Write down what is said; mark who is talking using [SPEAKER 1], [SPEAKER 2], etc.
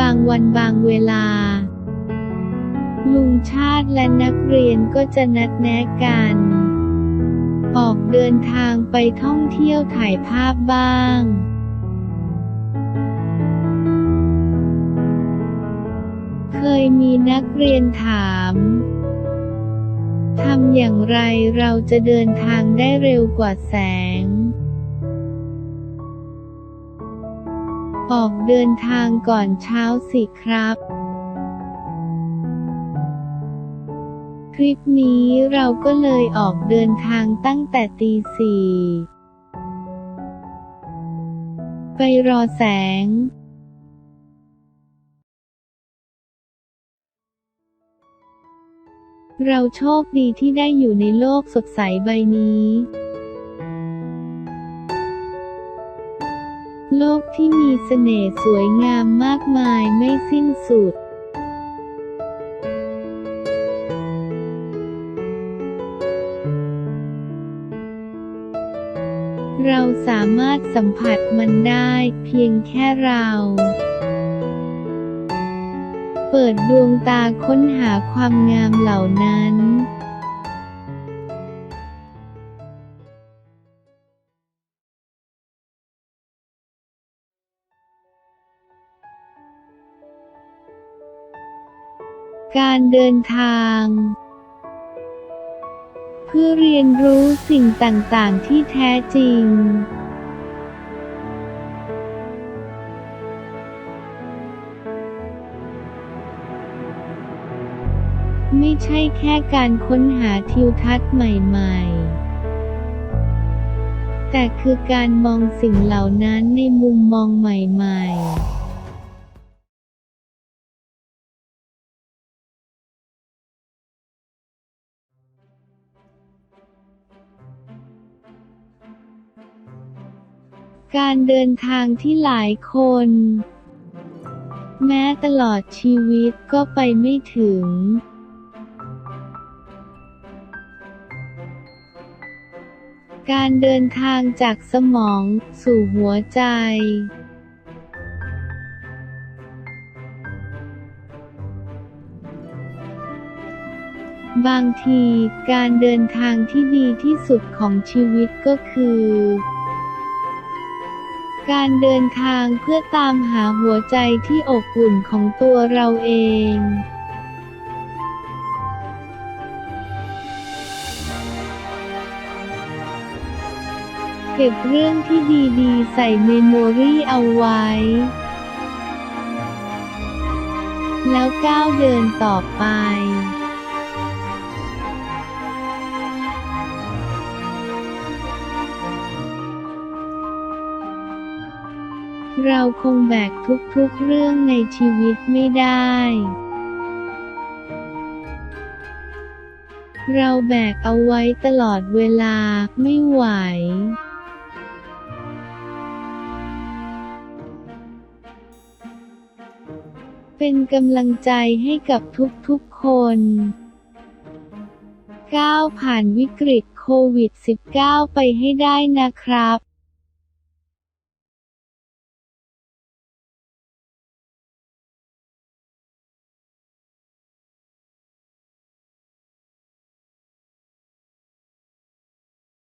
[SPEAKER 1] บางวันบางเวลา ลุงชาติและนักเรียนก็จะนัดแนะกัน ออกเดินทางไปท่องเที่ยวถ่ายภาพบ้างเคยมีนักเรียนถาม ทำอย่างไรเราจะเดินทางได้เร็วกว่าแสง ออกเดินทางก่อนเช้าสิครับ คลิปนี้เราก็เลยออกเดินทางตั้งแต่ตีสี่ไปรอแสงเราโชคดีที่ได้อยู่ในโลกสดใสใบนี้ โลกที่มีเสน่ห์สวยงามมากมายไม่สิ้นสุดเราสามารถสัมผัสมันได้เพียงแค่เรา เปิดดวงตาค้นหาความงามเหล่านั้น การเดินทาง เพื่อเรียนรู้สิ่งต่างๆ ที่แท้จริง ไม่ใช่แค่การค้นหาทิวทัศน์ใหม่ ๆแต่คือการมองสิ่งเหล่านั้นในมุมมองใหม่ ๆ การเดินทางที่หลายคน แม้ตลอดชีวิตก็ไปไม่ถึง การเดินทางจากสมองสู่หัวใจ บางทีการเดินทางที่ดีที่สุดของชีวิตก็คือ การเดินทางเพื่อตามหาหัวใจที่อบอุ่นของตัวเราเองเก็บเรื่องที่ดีๆ ใส่เมมโมรี่เอาไว้ แล้วก้าวเดินต่อไป เราคงแบกทุกๆเรื่องในชีวิตไม่ได้ เราแบกเอาไว้ตลอดเวลาไม่ไหว เป็นกำลังใจให้กับทุกๆคนก้าวผ่านวิกฤตโควิด -19 ไปให้ได้นะครับ